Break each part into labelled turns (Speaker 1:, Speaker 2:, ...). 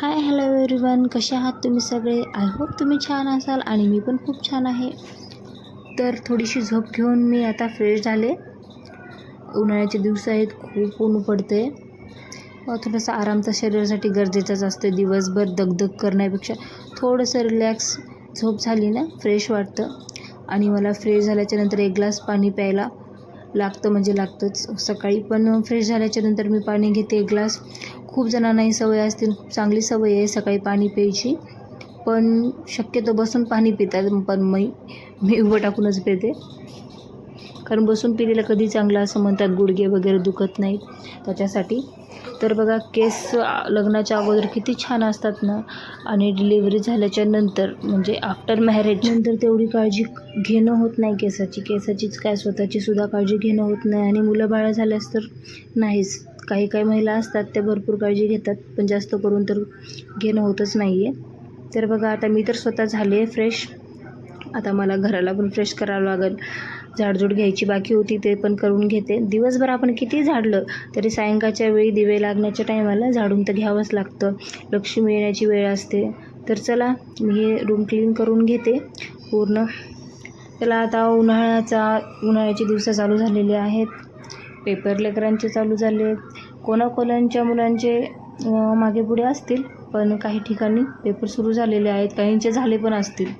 Speaker 1: Hi hello everyone कसे आहात तुम्ही सगळे? आय होप तुम्ही छान असाल आणि मी पण खूप छान आहे. तर थोडीशी झोप घेऊन मी आता फ्रेश झाले. उन्हाळ्याचे दिवस आहेत खूप ऊन पडते थोडंसं थोडासा आराम तर शरीरासाठी गरजेचाच असतो. दिवसभर दगदग करण्यापेक्षा थोडंसं रिलॅक्स झोप झाली ना फ्रेश वाटतं. आणि मला फ्रेश झाल्याच्यानंतर एक ग्लास पाणी प्यायला लागतं म्हणजे लागतंच. सकाळी पण फ्रेश झाल्याच्यानंतर मी पाणी घेते एक ग्लास खूप जणांना ही सवय असते खूप चांगली सवय आहे सकाळी पाणी प्यायची. पण शक्यतो बसून पाणी पितात पण मी मी उभं टाकूनच पिते. कारण बसून पिलेलं कधी चांगलं असं म्हणतात गुडघे वगैरे दुखत नाहीत त्याच्यासाठी. तर बघा केस लग्नाच्या अगोदर किती छान असतात ना. आणि डिलिव्हरी झाल्याच्यानंतर म्हणजे आफ्टर मॅरेज. नंतर तेवढी काळजी घेणं होत नाही केसाची. केसाचीच काय स्वतःची सुद्धा काळजी घेणं होत नाही. आणि मुलं बाळं झाल्यास तर नाहीच. काही काही महिला असतात त्या भरपूर काळजी घेतात पण जास्त करून तर घेणं होतच नाही आहे तर बघा आता मी तर स्वतः झाले आहे फ्रेश आता मला घराला पण फ्रेश करावं लागेल. झाडझूड घ्यायची बाकी होती ते पण करून घेते. दिवसभर आपण किती झाडलं तरी सायंकाळच्या वेळी दिवे लागण्याच्या टायमाला झाडून तर घ्यावंच लागतं. लक्ष्मी येण्याची वेळ असते. तर चला मी हे रूम क्लीन करून घेते पूर्ण. त्याला आता उन्हाळ्याचा उन्हाळ्याचे दिवस चालू झालेले आहेत. पेपर लेकरांचे चालू झाले आहेत. कोणाकोणांच्या मुलांचे मागे पुढे असतील पण काही ठिकाणी पेपर सुरू झालेले आहेत काहींचे झाले पण असतील.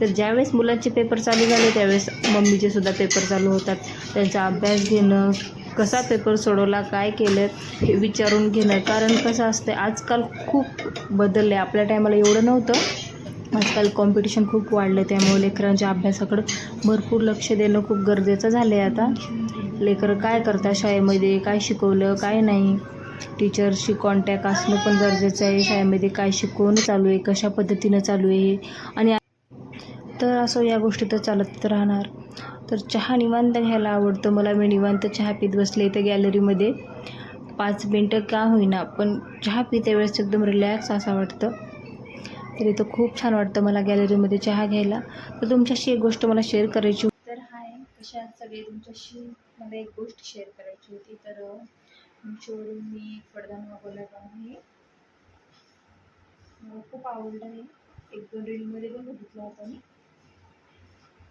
Speaker 1: तर ज्यावेळेस मुलांचे पेपर चालू झाले त्यावेळेस मम्मीचे सुद्धा पेपर चालू होतात. त्यांचा अभ्यास घेणं कसा पेपर सोडवला काय केलं हे विचारून घेणं. कारण कसं असतं आजकाल खूप बदललं आहे. आपल्या टायमाला एवढं नव्हतं. आजकाल कॉम्पिटिशन खूप वाढलं त्यामुळे लेकरांच्या अभ्यासाकडं भरपूर लक्ष देणं खूप गरजेचं झालं आहे आता. लेकरं काय करतात शाळेमध्ये? काय शिकवलं? काय नाही? टीचरशी कॉन्टॅक्ट असणं पण गरजेचं आहे. शाळेमध्ये काय शिकवणं चालू आहे? कशा पद्धतीनं चालू आहे आणि तर असं या गोष्टी तर चालत राहणार. तर चहा निवांत घ्यायला आवडतं मला. मी निवांत चहा पीत बसले इथं गॅलरीमध्ये पाच मिनटं का होईना पण चहा पिते वेळेस एकदम रिलॅक्स असं वाटतं. तर इथं खूप छान वाटतं मला गॅलरीमध्ये चहा घ्यायला. तर तुमच्याशी एक गोष्ट मला शेअर करायची अशा कशा आहात सगळे तुमच्याशी मला एक गोष्ट शेअर करायची होती. तर शोरूम मी एक पडदा मागवला आहे मला खूप आवडलं आहे एक दोन रीलमध्ये पण बघितलं होतं मी.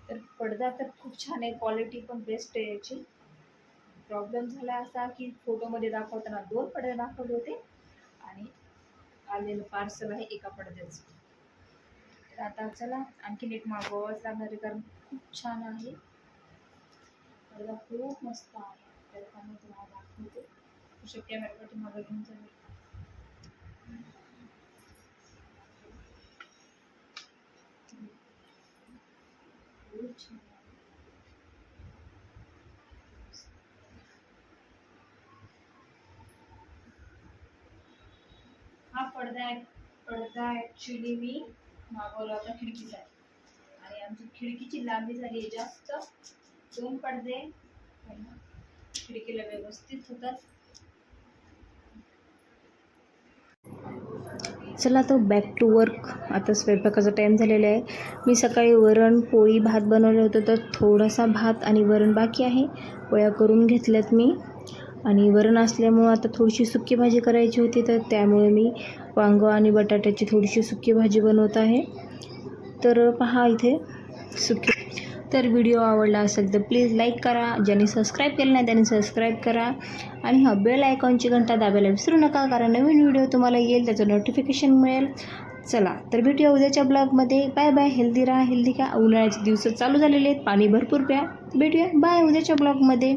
Speaker 1: तर पडदा तर खूप छान आहे. क्वालिटी पण बेस्ट आहे याची. प्रॉब्लेम झाला असा की फोटोमध्ये दाखवताना दोन पडदे दाखवले होते आणि आलेलं पार्सल आहे एका पडद्याचं. तर आता चला आणखीन एक मागवावाच लागणार आहे कारण खूप छान आहे. पडदा खूप मस्त आहे. तर त्यामुळे तुम्हाला दाखवते. शक्य कॅमेरासाठी मागं घेऊन जाईल हा पडदा पडदा ॲक्च्युली मी मागवला होता खिडकीचा आणि आमची खिडकीची लांबी झाली आहे जास्त. दोन पडदे खिडकीला व्यवस्थित होतात. चला तो बॅक टू वर्क आता स्वयंपाकाचा टाईम झालेला आहे. मी सकाळी वरण पोळी भात बनवलं होतं तर थोडासा भात आणि वरण बाकी आहे. पोळ्या करून घेतल्यात मी. आणि वरण असल्यामुळं आता थोडीशी सुकी भाजी करायची होती तर त्यामुळे मी वांगं आणि बटाट्याची थोडीशी सुकी भाजी बनवत आहे. तर पहा इथे सुकी तर व्हिडिओ आवडला असेल तर प्लीज लाईक करा. ज्यांनी सबस्क्राईब केलं नाही त्यांनी सबस्क्राईब करा. आणि हा बेल आयकॉनची घंटा दाबायला विसरू नका कारण नवीन व्हिडिओ तुम्हाला येईल त्याचं नोटिफिकेशन मिळेल. चला तर भेटूया उद्याच्या ब्लॉगमध्ये बाय बाय हेल्दी राहा हेल्दी का उन्हाळ्याचे दिवस चालू झालेले आहेत पाणी भरपूर प्या. भेटूया बाय उद्याच्या ब्लॉगमध्ये